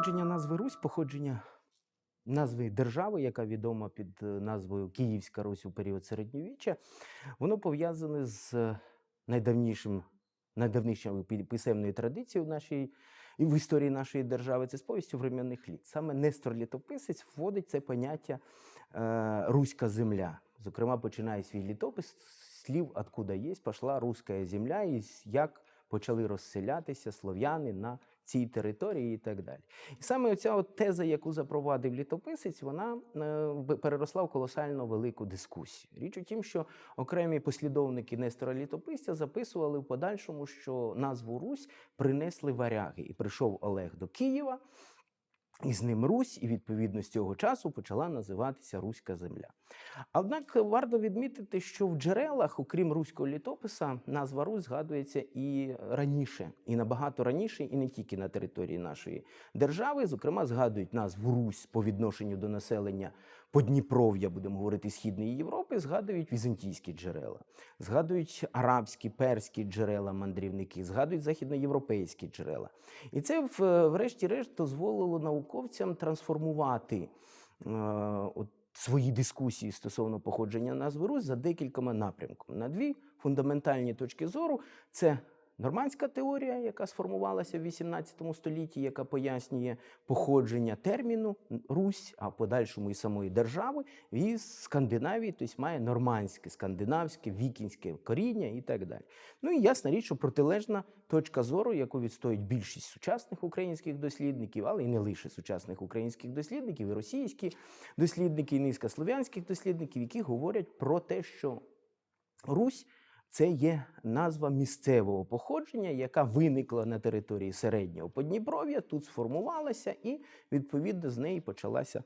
Походження назви Русь, походження назви держави, яка відома під е, назвою Київська Русь у період середньовіччя, воно пов'язане з е, найдавнішим, найдавнішою писемною традицією в нашій і в історії нашої держави. Це з повістю временних літ. Саме Нестор Літописець вводить це поняття е, руська земля. Зокрема, починає свій літопис слів, откуда є, пішла руська земля, і як почали розселятися слов'яни на цій території і так далі. І саме оця от теза, яку запровадив літописець, вона е, переросла в колосально велику дискусію. Річ у тім, що окремі послідовники Нестора Літописця записували в подальшому, що назву Русь принесли варяги, і прийшов Олег до Києва. І з ним Русь, і відповідно з цього часу почала називатися Руська земля. Однак варто відмітити, що в джерелах, окрім руського літописа, назва Русь згадується і раніше, і набагато раніше, і не тільки на території нашої держави. Зокрема, згадують назву Русь по відношенню до населення Подніпров'я, будемо говорити, Східної Європи, згадують візантійські джерела, згадують арабські, перські джерела, мандрівники, згадують західноєвропейські джерела. І це, врешті-решт, дозволило науковцям трансформувати е, от, свої дискусії стосовно походження назви Русь за декількома напрямками. На дві фундаментальні точки зору це нормандська теорія, яка сформувалася в XVIII столітті, яка пояснює походження терміну Русь, а в подальшому і самої держави, і Скандинавії, тобто має нормандське, скандинавське, вікінське коріння і так далі. Ну і ясна річ, що протилежна точка зору, яку відстоюють більшість сучасних українських дослідників, але і не лише сучасних українських дослідників, і російські дослідники, і низка слов'янських дослідників, які говорять про те, що Русь це є назва місцевого походження, яка виникла на території середнього Подніпров'я, тут сформувалася, і відповідно з неї почалася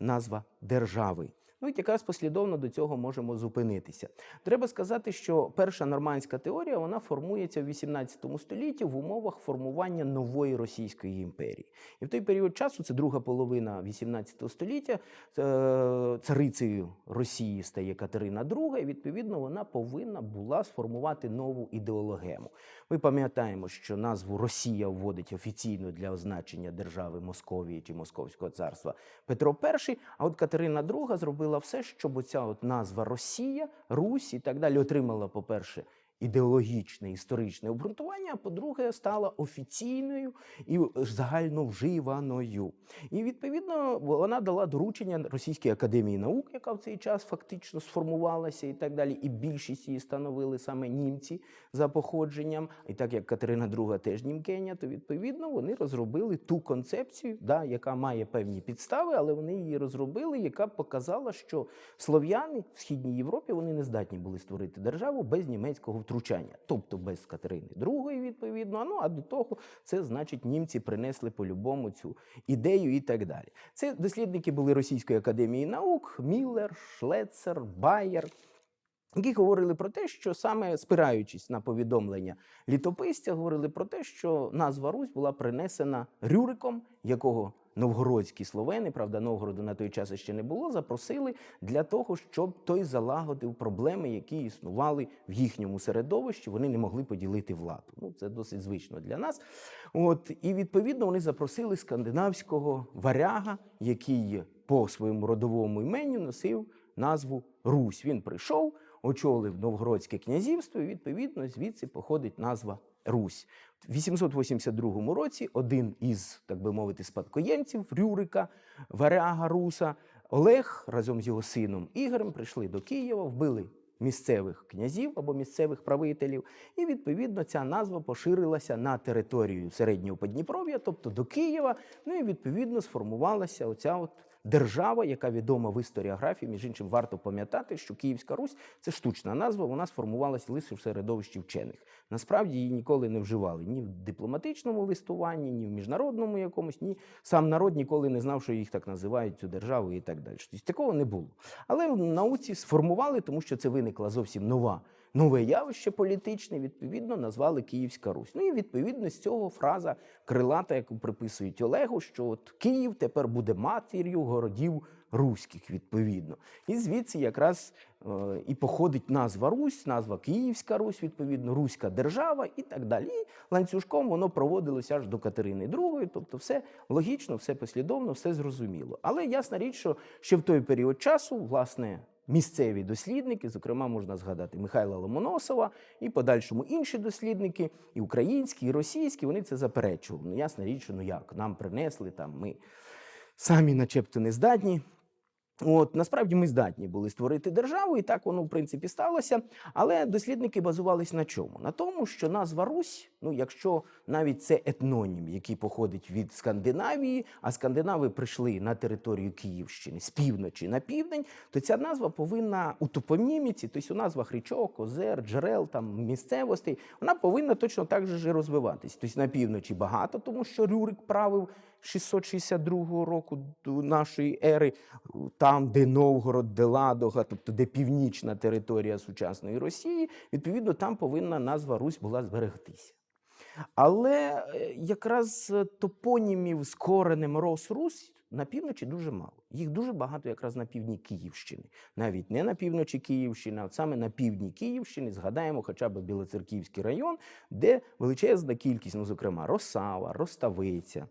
назва держави. Ну і якраз послідовно до цього можемо зупинитися. Треба сказати, що перша нормандська теорія вона формується в 18 столітті в умовах формування нової Російської імперії. І в той період часу, це друга половина 18 століття, е, царицею Росії стає Катерина II, і відповідно вона повинна була сформувати нову ідеологему. Ми пам'ятаємо, що назву Росія вводить офіційно для означення держави Московії чи Московського царства Петро І, а от Катерина II зробила все, щоб оця от назва Росія, Русь і так далі отримала, по-перше, ідеологічне історичне обґрунтування, а по-друге, стала офіційною і загальновживаною. І відповідно вона дала доручення Російській академії наук, яка в цей час фактично сформувалася, і так далі. І більшість її становили саме німці за походженням. І так як Катерина II теж німкеня, то відповідно вони розробили ту концепцію, да, яка має певні підстави, але вони її розробили, яка показала, що слов'яни в східній Європі вони не здатні були створити державу без німецького втручання, тобто без Катерини II, відповідно. Ну а до того це значить німці принесли по-любому цю ідею і так далі. Це дослідники були Російської академії наук, Міллер, Шлецер, Байер. Які говорили про те, що саме спираючись на повідомлення літописця, говорили про те, що назва Русь була принесена Рюриком, якого новгородські словени, правда, Новгороду на той час ще не було, запросили для того, щоб той залагодив проблеми, які існували в їхньому середовищі. Вони не могли поділити владу. Ну, це досить звично для нас. От і відповідно вони запросили скандинавського варяга, який по своєму родовому іменню носив назву Русь. Він прийшов, очолив Новгородське князівство, і відповідно звідси походить назва Русь. В 882 році один із, так би мовити, спадкоємців Рюрика, варяга Руса, Олег разом з його сином Ігорем прийшли до Києва, вбили місцевих князів або місцевих правителів, і відповідно ця назва поширилася на територію середнього Подніпров'я, тобто до Києва. Ну і відповідно сформувалася оця от держава, яка відома в історіографії. Між іншим, варто пам'ятати, що Київська Русь це штучна назва, вона сформувалася лише в середовищі вчених. Насправді її ніколи не вживали ні в дипломатичному листуванні, ні в міжнародному якомусь, ні сам народ ніколи не знав, що їх так називають цю державу і так далі. Тобто такого не було. Але в науці сформували, тому що це виникла зовсім нова. Нове явище політичне, відповідно, назвали Київська Русь. Ну і відповідно з цього фраза крилата, яку приписують Олегу, що от Київ тепер буде матір'ю городів руських, відповідно. І звідси якраз е, і походить назва Русь, назва Київська Русь, відповідно, Руська держава і так далі. І ланцюжком воно проводилося аж до Катерини II, тобто все логічно, все послідовно, все зрозуміло. Але ясна річ, що ще в той період часу, власне, місцеві дослідники, зокрема, можна згадати Михайла Ломоносова і подальшому інші дослідники, і українські, і російські, вони це заперечували. Ну, ясна річ, ну як, нам принесли там, ми самі, начебто, не здатні. От насправді ми здатні були створити державу, і так воно в принципі сталося. Але дослідники базувались на чому? На тому, що назва Русь, ну якщо навіть це етнонім, який походить від Скандинавії, а скандинави прийшли на територію Київщини з півночі на південь, то ця назва повинна у топоніміці, тобто у назвах річок, озер, джерел, там місцевостей, вона повинна точно так же розвиватись. Тобто на півночі багато, тому що Рюрик правив 662 року до нашої ери, там, де Новгород, де Ладога, тобто де північна територія сучасної Росії, відповідно, там повинна назва Русь була зберегтися. Але е, якраз е, топонімів з коренем Рос Русь на півночі дуже мало. Їх дуже багато якраз на півдні Київщини. Навіть не на півночі Київщини, а саме на півдні Київщини згадаємо хоча б Білоцерківський район, де величезна кількість, ну, зокрема, Росава, Роставиця,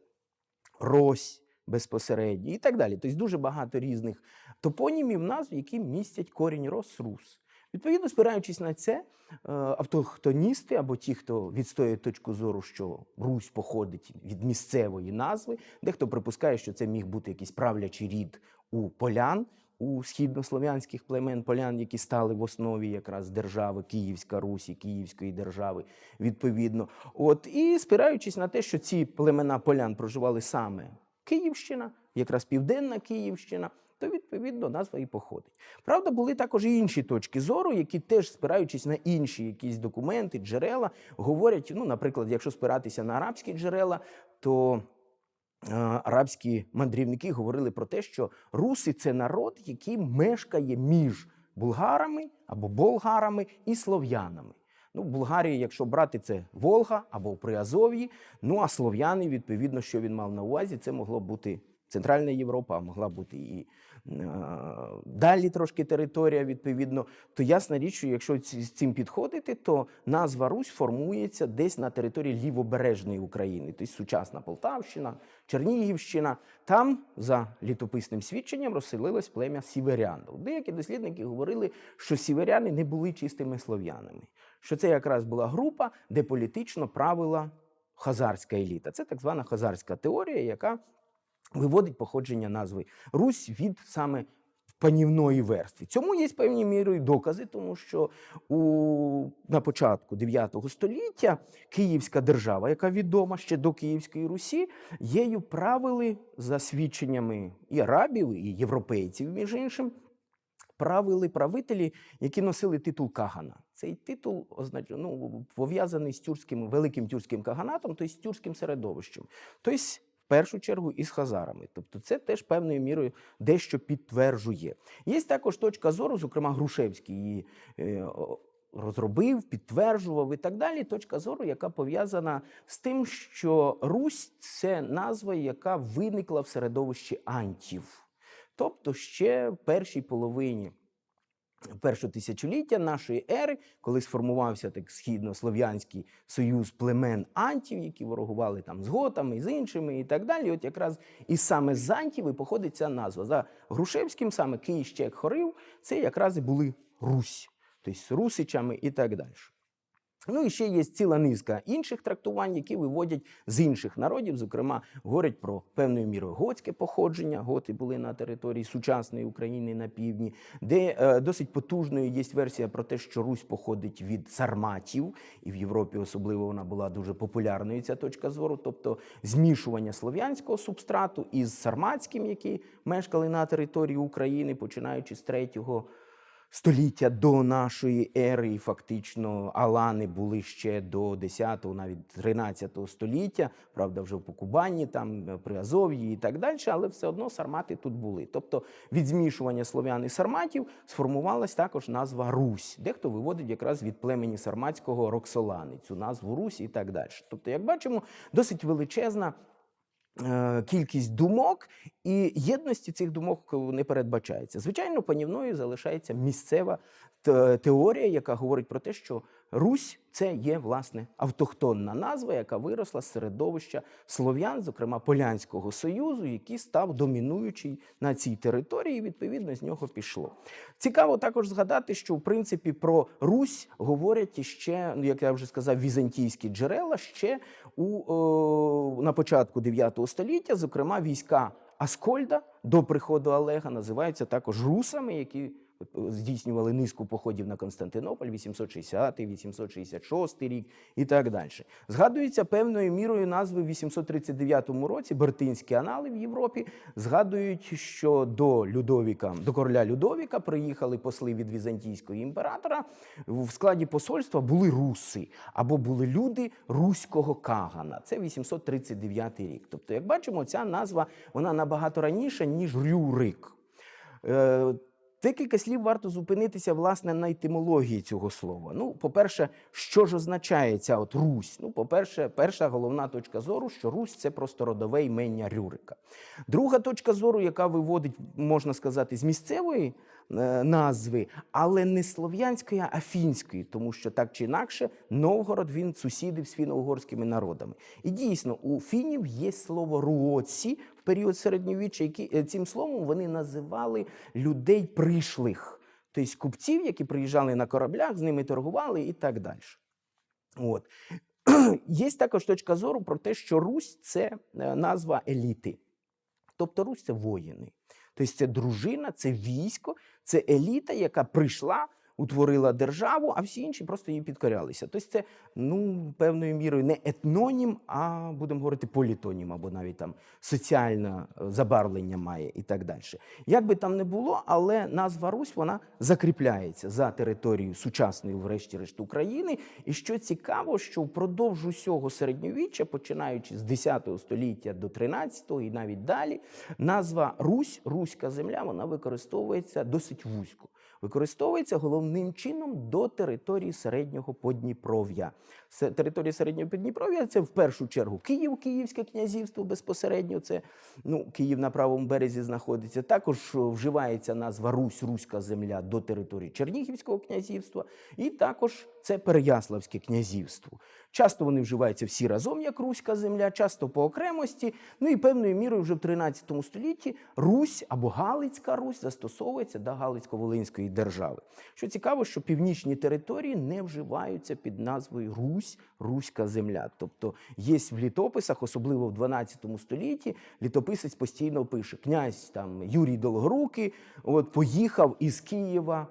Рось безпосередньо і так далі. Тобто дуже багато різних топонімів, назв, які містять корінь Рос-Рус. Відповідно, спираючись на це, е, автохтоністи або ті, хто відстоює точку зору, що Русь походить від місцевої назви, дехто припускає, що це міг бути якийсь правлячий рід у полян, у східнослов'янських племен полян, які стали в основі якраз держави Київська Русі, Київської держави, відповідно. От і спираючись на те, що ці племена полян проживали саме Київщина, якраз Південна Київщина. То відповідно назва і походить. Правда, були також і інші точки зору, які теж спираючись на інші якісь документи, джерела, говорять. Ну, наприклад, якщо спиратися на арабські джерела, то арабські мандрівники говорили про те, що руси це народ, який мешкає між булгарами або болгарами і слов'янами. Ну, Булгарія, якщо брати це Волга або Приазов'ї, ну а слов'яни, відповідно, що він мав на увазі, це могло бути Центральна Європа, а могла бути і далі трошки територія, відповідно. То ясна річ, що якщо з цим підходити, то назва Русь формується десь на території лівобережної України, тобто сучасна Полтавщина, Чернігівщина. Там, за літописним свідченням, розселилось плем'я сіверян. Деякі дослідники говорили, що сіверяни не були чистими слов'янами, що це якраз була група, де політично правила хазарська еліта. Це так звана хазарська теорія, яка виводить походження назви Русь від саме панівної верстви. Цьому є певні мірою докази, тому що у, на початку 9 століття Київська держава, яка відома ще до Київської Русі, єю правили за свідченнями і арабів, і європейців, між іншим. Правили правителі, які носили титул Кагана. Цей титул ну, пов'язаний з тюркським великим тюркським каганатом, тобто з тюркським середовищем. Тобто, першу чергу, із хазарами. Тобто, це теж певною мірою дещо підтверджує. Є також точка зору, зокрема, Грушевський її е, розробив, підтверджував і так далі. Точка зору, яка пов'язана з тим, що Русь це назва, яка виникла в середовищі антів. Тобто ще в першій половині першого тисячоліття нашої ери, коли сформувався так східнослов'янський союз племен антів, які ворогували там з готами, з іншими і так далі. От якраз і саме з антів і походить ця назва. За Грушевським, саме Київщек Хорив, це якраз і були Русь, тобто русичами і так далі. Ну і ще є ціла низка інших трактувань, які виводять з інших народів, зокрема, говорять про певною мірою готське походження. Готи були на території сучасної України на півдні, де е, досить потужною є версія про те, що Русь походить від сарматів, і в Європі особливо вона була дуже популярною. Ця точка зору, тобто змішування слов'янського субстрату із сарматським, які мешкали на території України, починаючи з третього століття до нашої ери, і фактично Алани були ще до 10-го, навіть 13 століття, правда, вже в Покубанні, там е, при Азов'ї і так далі, але все одно сармати тут були. Тобто від змішування слов'ян і сарматів сформувалась також назва Русь. Дехто виводить якраз від племені сарматського Роксолани, цю назву Русь і так далі. Тобто, як бачимо, досить величезна кількість думок, і єдності цих думок не передбачається. Звичайно, панівною залишається місцева теорія, яка говорить про те, що Русь це є власне автохтонна назва, яка виросла з середовища слов'ян, зокрема Полянського союзу, який став домінуючий на цій території. Відповідно, з нього пішло. Цікаво також згадати, що в принципі про Русь говорять іще, ну, як я вже сказав, візантійські джерела ще у, о, на початку 9 століття, зокрема, війська Аскольда до приходу Олега називаються також русами, які здійснювали низку походів на Константинополь 860, 866 рік і так далі. Згадується певною мірою назви в 839 році Бертинські анали в Європі. Згадують, що до Людовіка, до короля Людовіка приїхали посли від візантійського імператора. В складі посольства були руси або були люди руського кагана. Це 839 рік. Тобто, як бачимо, ця назва вона набагато раніше, ніж Рюрик. Декілька слів варто зупинитися власне на етимології цього слова. Ну, по-перше, що ж означає ця от Русь? Ну, по-перше, перша головна точка зору, що Русь це просто родове імення Рюрика. Друга точка зору, яка виводить, можна сказати, з місцевої назви, але не слов'янської, а фінської, тому що так чи інакше Новгород він сусідив з фіно-угорськими народами. І дійсно, у фінів є слово руоці в період середньовіччя, які е, цим словом вони називали людей пришлих, тобто купців, які приїжджали на кораблях, з ними торгували і так далі. От. Є також точка зору про те, що Русь це е, назва еліти. Тобто Русь це воїни. Тобто це дружина, це військо, це еліта, яка прийшла, утворила державу, а всі інші просто їй підкорялися. Тобто це ну, певною мірою не етнонім, а будемо говорити політонім, або навіть там соціальне е, забарвлення має і так далі. Як би там не було, але назва Русь вона закріпляється за територією сучасної, врешті-решт, України. І що цікаво, що впродовж усього середньовіччя, починаючи з 10 століття до 13 і навіть далі, назва Русь, Руська земля, вона використовується досить вузько. Використовується головним чином до території середнього Подніпров'я. Територія середнього Подніпров'я це в першу чергу Київ, Київське князівство безпосередньо. Це ну, Київ на правому березі знаходиться. Також вживається назва Русь, Руська земля до території Чернігівського князівства, і також це Переяславське князівство. Часто вони вживаються всі разом, як Руська земля, часто по окремості. Ну і певною мірою вже в 13 столітті Русь або Галицька Русь застосовується до Галицько-Волинської держави. Що цікаво, що північні території не вживаються під назвою Русь, Руська земля. Тобто є в літописах, особливо в 12 столітті, літописець постійно пише: князь там Юрій Долгорукий от поїхав із Києва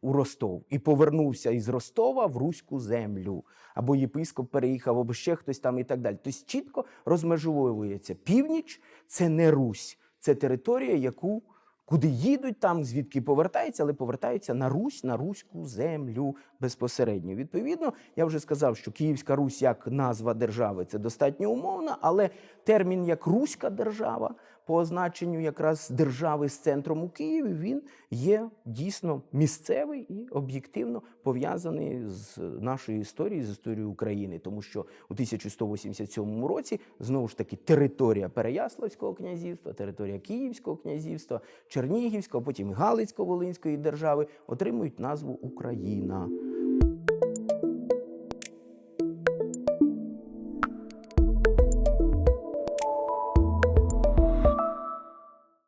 у Ростов і повернувся із Ростова в руську землю, або єпископ переїхав, або ще хтось там і так далі. Тобто чітко розмежовується північ це не Русь, це територія, яку куди їдуть, там звідки повертаються, але повертаються на Русь, на руську землю безпосередньо. Відповідно, я вже сказав, що Київська Русь як назва держави це достатньо умовно, але термін як Руська держава по означенню якраз держави з центром у Києві, він є дійсно місцевий і об'єктивно пов'язаний з нашою історією, з історією України, тому що у 1187 році знову ж таки територія Переяславського князівства, територія Київського князівства, Чернігівського, потім Галицько-Волинської держави отримують назву Україна.